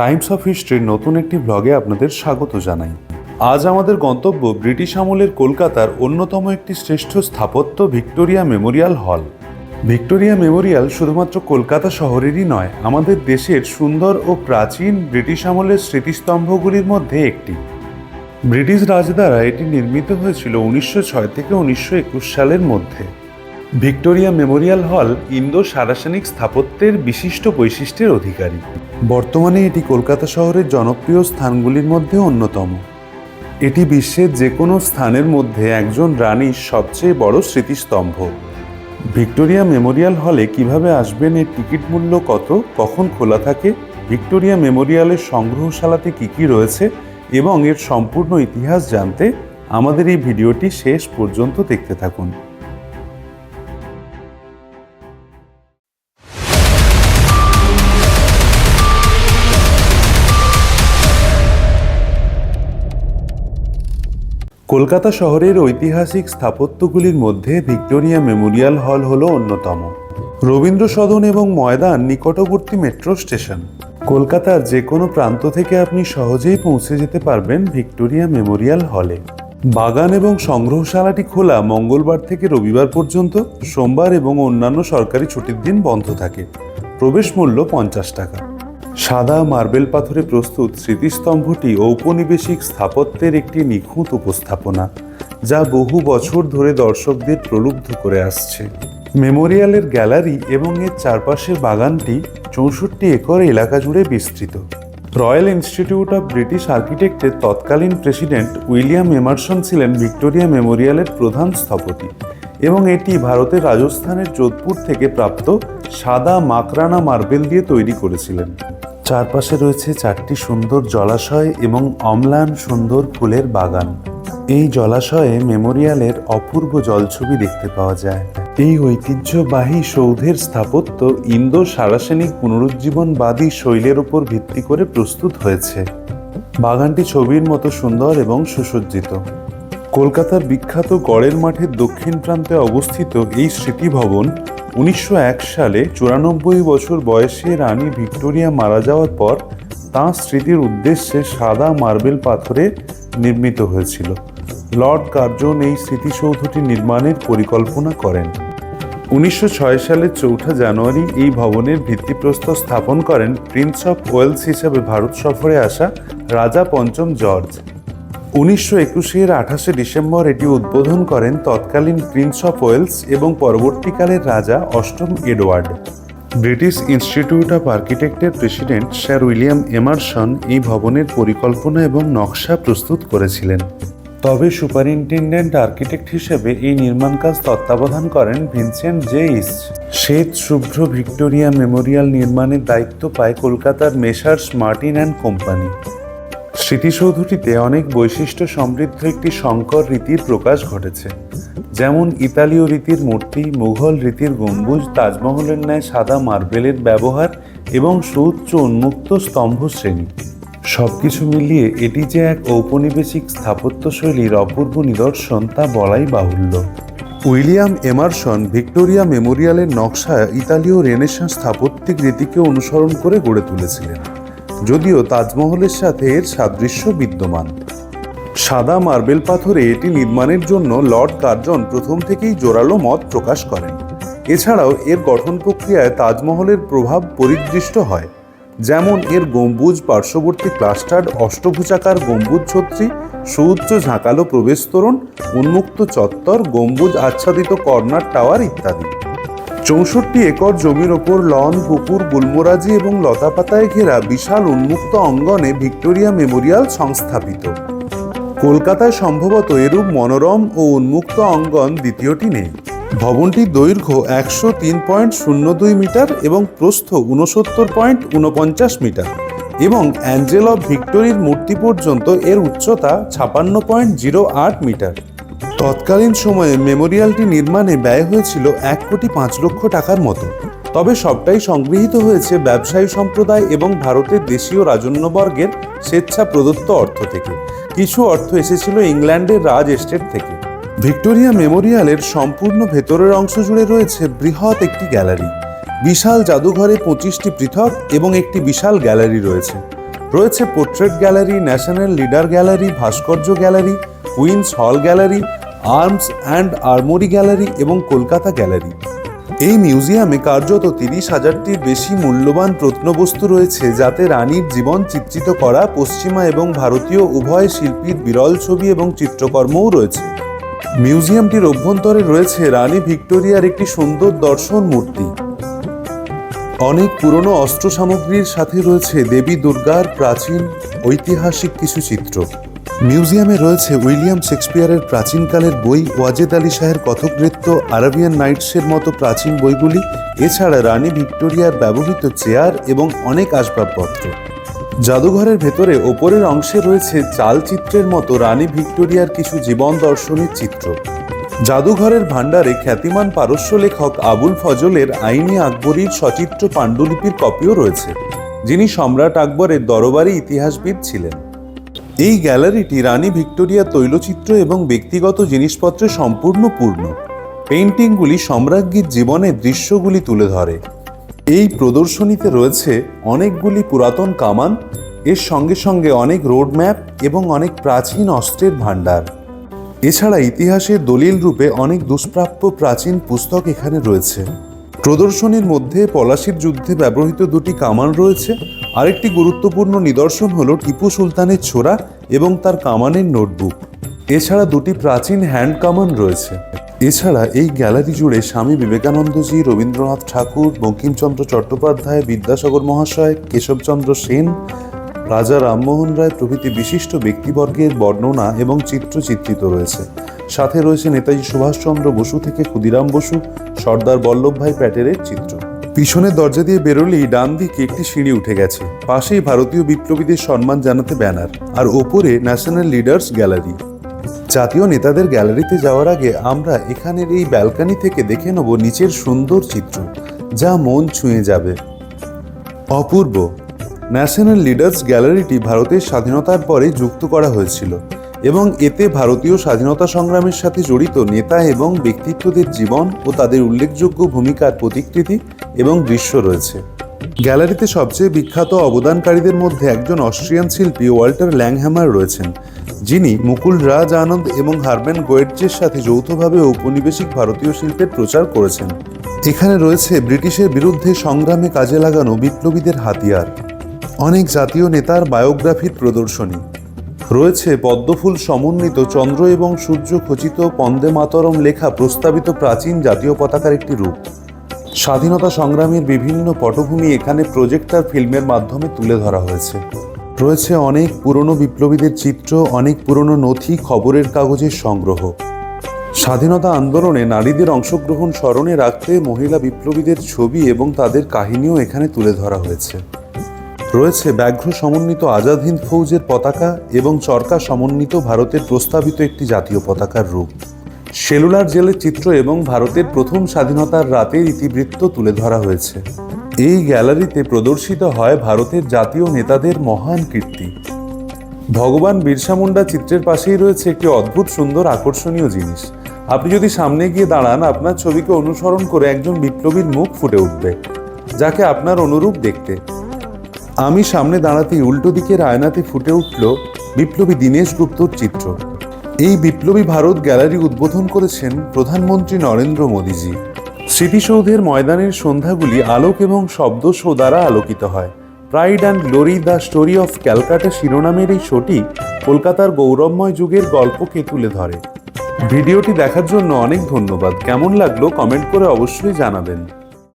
Times of হিস্ট্রির নতুন একটি ব্লগে আপনাদের স্বাগত জানাই। আজ আমাদের গন্তব্য ব্রিটিশ আমলের কলকাতার অন্যতম একটি শ্রেষ্ঠ স্থাপত্য Victoria Memorial hall. Victoria Memorial শুধুমাত্র কলকাতা শহরেরই নয়, আমাদের দেশের সুন্দর ও প্রাচীন ব্রিটিশ আমলের স্মৃতিস্তম্ভগুলির মধ্যে একটি। ব্রিটিশ রাজ দ্বারা এটি নির্মিত হয়েছিল উনিশশো ছয় থেকে উনিশশো একুশ সালের মধ্যে। Victoria Memorial hall Indo Saracenic স্থাপত্যের বিশিষ্ট বৈশিষ্ট্যের অধিকারী। বর্তমানে এটি কলকাতা শহরের জনপ্রিয় স্থানগুলির মধ্যে অন্যতম। এটি বিশ্বের যে কোনো স্থানের মধ্যে একজন রানীর সবচেয়ে বড় স্মৃতিস্তম্ভ। ভিক্টোরিয়া মেমোরিয়াল হলে কীভাবে আসবেন, এর টিকিট মূল্য কত, কখন খোলা থাকে, ভিক্টোরিয়া মেমোরিয়ালের সংগ্রহশালাতে কী কী রয়েছে, এবং এর সম্পূর্ণ ইতিহাস জানতে আমাদের এই ভিডিওটি শেষ পর্যন্ত দেখতে থাকুন। কলকাতা শহরের ঐতিহাসিক স্থাপত্যগুলির মধ্যে ভিক্টোরিয়া মেমোরিয়াল হল হল অন্যতম। রবীন্দ্র সদন এবং ময়দান নিকটবর্তী মেট্রো স্টেশন। কলকাতার যে কোনো প্রান্ত থেকে আপনি সহজেই পৌঁছে যেতে পারবেন ভিক্টোরিয়া মেমোরিয়াল হলে। বাগান এবং সংগ্রহশালাটি খোলা মঙ্গলবার থেকে রবিবার পর্যন্ত, সোমবার এবং অন্যান্য সরকারি ছুটির দিন বন্ধ থাকে। প্রবেশ মূল্য পঞ্চাশ টাকা। সাদা মার্বেল পাথরে প্রস্তুত স্মৃতিস্তম্ভটি ঔপনিবেশিক স্থাপত্যের একটি নিখুঁত উপস্থাপনা, যা বহু বছর ধরে দর্শকদের প্রলুব্ধ করে আসছে। মেমোরিয়ালের গ্যালারি এবং এর চারপাশের বাগানটি চৌষট্টি একর এলাকা জুড়ে বিস্তৃত। রয়্যাল ইনস্টিটিউট অফ ব্রিটিশ আর্কিটেক্টের তৎকালীন প্রেসিডেন্ট উইলিয়াম এমারসন ছিলেন ভিক্টোরিয়া মেমোরিয়ালের প্রধান স্থপতি এবং এটি ভারতের রাজস্থানের যোধপুর থেকে প্রাপ্ত সাদা মাকরানা মার্বেল দিয়ে তৈরি করেছিলেন। চারপাশে রয়েছে চারটি সুন্দর জলাশয় এবং অম্লান সুন্দর ফুলের বাগান। এই জলাশয়ে মেমোরিয়ালের অপূর্ব জলছবি দেখতে পাওয়া যায়। এই ঐতিহ্যবাহী সৌধের স্থাপত্য ইন্দো সারাসেনিক পুনরুজ্জীবনবাদী শৈলের উপর ভিত্তি করে প্রস্তুত হয়েছে। বাগানটি ছবির মতো সুন্দর এবং সুসজ্জিত। কলকাতার বিখ্যাত গড়ের মাঠের দক্ষিণ প্রান্তে অবস্থিত এই স্মৃতিভবন উনিশশো এক সালে চুরানব্বই বছর বয়সে রানী ভিক্টোরিয়া মারা যাওয়ার পর তাঁর স্মৃতির উদ্দেশ্যে সাদা মার্বেল পাথরে নির্মিত হয়েছিল। লর্ড কার্জন এই স্মৃতিসৌধটি নির্মাণের পরিকল্পনা করেন। উনিশশো ছয় সালের চৌঠা জানুয়ারি এই ভবনের ভিত্তিপ্রস্তর স্থাপন করেন প্রিন্স অফ ওয়েলস হিসাবে ভারত সফরে আসা রাজা পঞ্চম জর্জ। উনিশশো একুশের আঠাশে ডিসেম্বর এটি উদ্বোধন করেন তৎকালীন প্রিন্স অফ ওয়েলস এবং পরবর্তীকালের রাজা অষ্টম এডওয়ার্ড। ব্রিটিশ ইনস্টিটিউট অফ আর্কিটেক্টের প্রেসিডেন্ট স্যার উইলিয়াম এমারসন এই ভবনের পরিকল্পনা এবং নকশা প্রস্তুত করেছিলেন। তবে সুপারিনটেন্ডেন্ট আর্কিটেক্ট হিসেবে এই নির্মাণ কাজ তত্ত্বাবধান করেন ভিনসেন্ট জেইস শ্বেত শুভ্র ভিক্টোরিয়া মেমোরিয়াল নির্মাণের দায়িত্ব পায় কলকাতার মেসার্স মার্টিন অ্যান্ড কোম্পানি। স্মৃতিসৌধটিতে অনেক বৈশিষ্ট্য সমৃদ্ধ একটি সংকর রীতির প্রকাশ ঘটেছে। যেমন ইতালীয় রীতির মূর্তি, মুঘল রীতির গম্বুজ, তাজমহলের ন্যায় সাদা মার্বেলের ব্যবহার এবং সুউচ্চ উন্মুক্ত স্তম্ভ শ্রেণি সবকিছু মিলিয়ে এটি যে এক ঔপনিবেশিক স্থাপত্য শৈলীর অপূর্ব নিদর্শন তা বলাই বাহুল্য। উইলিয়াম এমারসন ভিক্টোরিয়া মেমোরিয়ালের নকশা ইতালীয় রেনেসাঁ স্থাপত্যিক রীতিকে অনুসরণ করে গড়ে তুলেছিলেন। যদিও তাজমহলের সাথে এর সাদৃশ্য বিদ্যমান। সাদা মার্বেল পাথরে এটি নির্মাণের জন্য লর্ড কার্জন প্রথম থেকেই জোরালো মত প্রকাশ করেন। এছাড়াও এর গঠন প্রক্রিয়ায় তাজমহলের প্রভাব পরিদৃষ্ট হয়, যেমন এর গম্বুজ পার্শ্ববর্তী ক্লাস্টার্ড অষ্টভুজাকার গম্বুজ ছত্রী, সুউচ্চ ঝাঁকালো প্রবেশতোরণ উন্মুক্ত চত্বর, গম্বুজ আচ্ছাদিত কর্নার টাওয়ার ইত্যাদি। চৌষট্টি একর জমির ওপর লন, পুকুর, গুলমরাজি এবং লতাপাতায় ঘেরা বিশাল উন্মুক্ত অঙ্গনে ভিক্টোরিয়া মেমোরিয়াল সংস্থাপিত। কলকাতায় সম্ভবত এরূপ মনোরম ও উন্মুক্ত অঙ্গন দ্বিতীয়টি নেই। ভবনটির দৈর্ঘ্য একশো তিন পয়েন্ট শূন্য দুই মিটার এবং প্রস্থ উনসত্তর পয়েন্ট উনপঞ্চাশ মিটার এবং অ্যাঞ্জেল অফ ভিক্টোরির মূর্তি পর্যন্ত এর উচ্চতা ছাপান্ন পয়েন্ট জিরো আট মিটার। তৎকালীন সময়ে মেমোরিয়ালটি নির্মাণে ব্যয় হয়েছিল এক কোটি পাঁচ লক্ষ টাকার মতো। তবে সবটাই সংগৃহীত হয়েছে ব্যবসায়ী সম্প্রদায় এবং ভারতের দেশীয় রাজন্যবর্গের স্বেচ্ছা প্রদত্ত অর্থ থেকে। কিছু অর্থ এসেছিল ইংল্যান্ডের রাজ এস্টেট থেকে। ভিক্টোরিয়া মেমোরিয়ালের সম্পূর্ণ ভেতরের অংশ জুড়ে রয়েছে বৃহৎ একটি গ্যালারি। বিশাল জাদুঘরে পঁচিশটি পৃথক এবং একটি বিশাল গ্যালারি রয়েছে। রয়েছে portrait gallery, national leader gallery, ভাস্কর্য gallery, queen's hall gallery arms and armoury gallery এবং কলকাতা গ্যালারি। এই মিউজিয়ামে কার্যত তিরিশ হাজারটির বেশি মূল্যবান প্রত্নবস্তু রয়েছে, যাতে রানীর জীবন চিত্রিত করা পশ্চিমা এবং ভারতীয় উভয় শিল্পীর বিরল ছবি এবং চিত্রকর্মও রয়েছে। মিউজিয়ামটির অভ্যন্তরে রয়েছে রানী ভিক্টোরিয়ার একটি সুন্দর দর্শন মূর্তি। অনেক পুরনো অস্ত্র সামগ্রীর সাথে রয়েছে দেবী দুর্গার প্রাচীন ঐতিহাসিক কিছু চিত্র। মিউজিয়ামে রয়েছে উইলিয়াম শেক্সপিয়ারের প্রাচীনকালের বই ওয়াজেদ আলী শাহের কথক নৃত্য আরাবিয়ান নাইটসের মতো প্রাচীন বইগুলি, এছাড়া রানী ভিক্টোরিয়ার ব্যবহৃত চেয়ার এবং অনেক আসবাবপত্র। জাদুঘরের ভেতরে ওপরের অংশে রয়েছে চালচিত্রের মতো রানী ভিক্টোরিয়ার কিছু জীবন দর্শনের চিত্র। জাদুঘরের ভাণ্ডারে খ্যাতিমান পারস্য লেখক আবুল ফজলের আইনি আকবরীর সচিত্র পাণ্ডুলিপির কপিও রয়েছে, যিনি সম্রাট আকবরের দরবারি ইতিহাসবিদ ছিলেন। এই গ্যালারিটি রানী ভিক্টোরিয়া তৈলচিত্র এবং ব্যক্তিগত জিনিসপত্রে সম্পূর্ণ পূর্ণ। পেইন্টিংগুলি সম্রাজ্ঞীর জীবনের দৃশ্যগুলি তুলে ধরে। এই প্রদর্শনীতে রয়েছে অনেকগুলি পুরাতন কামান, এর সঙ্গে সঙ্গে অনেক রোড ম্যাপ এবং অনেক প্রাচীন অস্ত্রের ভাণ্ডার। এছাড়া ইতিহাসের দলিল রূপে অনেক দুষ্প্রাপ্য প্রাচীন পুস্তক এখানে রয়েছে। প্রদর্শনীর মধ্যে পলাশির যুদ্ধে ব্যবহৃত দুটি কামান রয়েছে আরেকটি গুরুত্বপূর্ণ নিদর্শন হল টিপু সুলতানের ছোড়া এবং তার কামানের নোটবুক। এছাড়া দুটি প্রাচীন হ্যান্ড কামান রয়েছে। এছাড়া এই গ্যালারি জুড়ে স্বামী বিবেকানন্দজি, রবীন্দ্রনাথ ঠাকুর, বঙ্কিমচন্দ্র চট্টোপাধ্যায়, বিদ্যাসাগর মহাশয়, কেশবচন্দ্র সেন, রাজা রামমোহন রায় প্রভৃতি বিশিষ্ট ব্যক্তিবর্গের বর্ণনা এবং চিত্র চিত্রিত রয়েছে। সাথে রয়েছে নেতাজি সুভাষচন্দ্র বসু থেকে ক্ষুদিরাম বসু, সর্দার বল্লভভাই প্যাটেলের চিত্র। পিছনের দরজা দিয়ে বেরোলেই ডান দিকে একটি সিঁড়ি উঠে গেছে। পাশেই ভারতীয় বিপ্লবীদের সম্মান জানাতে ব্যানার, আর ওপরে ন্যাশনাল লিডার্স গ্যালারি। জাতীয় নেতাদের গ্যালারিতে যাওয়ার আগে আমরা এখানের এই ব্যালকানি থেকে দেখে নেব নিচের সুন্দর চিত্র, যা মন ছুঁয়ে যাবে। অপূর্ব। ন্যাশনাল লিডার্স গ্যালারিটি ভারতের স্বাধীনতার পরে যুক্ত করা হয়েছিল, এবং এতে ভারতীয় স্বাধীনতা সংগ্রামের সাথে জড়িত নেতা এবং ব্যক্তিত্বদের জীবন ও তাদের উল্লেখযোগ্য ভূমিকার প্রতিকৃতি এবং দৃশ্য রয়েছে। গ্যালারিতে সবচেয়ে বিখ্যাত অবদানকারীদের মধ্যে একজন অস্ট্রিয়ান শিল্পী ওয়াল্টার ল্যাংহ্যামার রয়েছেন, যিনি মুকুল রাজ আনন্দ এবং হারবেন গোয়েটজের সাথে যৌথভাবে ঔপনিবেশিক ভারতীয় শিল্পের প্রচার করেছেন। এখানে রয়েছে ব্রিটিশের বিরুদ্ধে সংগ্রামে কাজে লাগানো বিপ্লবীদের হাতিয়ার, অনেক জাতীয় নেতার বায়োগ্রাফির প্রদর্শনী। রয়েছে পদ্মফুল সমন্বিত চন্দ্র এবং সূর্য খচিত পন্দে মাতরম লেখা প্রস্তাবিত প্রাচীন জাতীয় পতাকার একটি রূপ। স্বাধীনতা সংগ্রামের বিভিন্ন পটভূমি এখানে প্রজেক্টার ফিল্মের মাধ্যমে তুলে ধরা হয়েছে। রয়েছে অনেক পুরনো বিপ্লবীদের চিত্র, অনেক পুরনো নথি, খবরের কাগজের সংগ্রহ। স্বাধীনতা আন্দোলনে নারীদের অংশগ্রহণ স্মরণে রাখতে মহিলা বিপ্লবীদের ছবি এবং তাদের কাহিনীও এখানে তুলে ধরা হয়েছে। রয়েছে ব্যাঘ্র সমন্বিত আজাদ হিন্দ ফৌজের পতাকা এবং চরকা সমন্বিত ভারতের প্রস্তাবিত একটি জাতীয় পতাকার রূপ। সেলুলার জেলের চিত্র এবং ভারতের প্রথম স্বাধীনতার রাতের ইতিবৃত্ত তুলে ধরা হয়েছে। এই গ্যালারিতে প্রদর্শিত হয় ভারতের জাতীয় নেতাদের মহান কীর্তি। ভগবান বিরসা মুন্ডা চিত্রের পাশেই রয়েছে একটি অদ্ভুত সুন্দর আকর্ষণীয় জিনিস। আপনি যদি সামনে গিয়ে দাঁড়ান, আপনার ছবিকে অনুসরণ করে একজন বিপ্লবীর মুখ ফুটে উঠবে, যাকে আপনার অনুরূপ দেখতে। আমি সামনে দাঁড়াতেই উল্টো দিকের আয়নাতে ফুটে উঠল বিপ্লবী দীনেশ গুপ্তর চিত্র। এই বিপ্লবী ভারত গ্যালারি উদ্বোধন করেছেন প্রধানমন্ত্রী নরেন্দ্র মোদীজি। স্মৃতিসৌধের ময়দানের সন্ধ্যাগুলি আলোক এবং শব্দ শো দ্বারা আলোকিত হয়। Pride and glory the story of Calcutta শিরোনামের এই শোটি কলকাতার গৌরবময় যুগের গল্পকে তুলে ধরে। ভিডিওটি দেখার জন্য অনেক ধন্যবাদ। কেমন লাগল কমেন্ট করে অবশ্যই জানাবেন।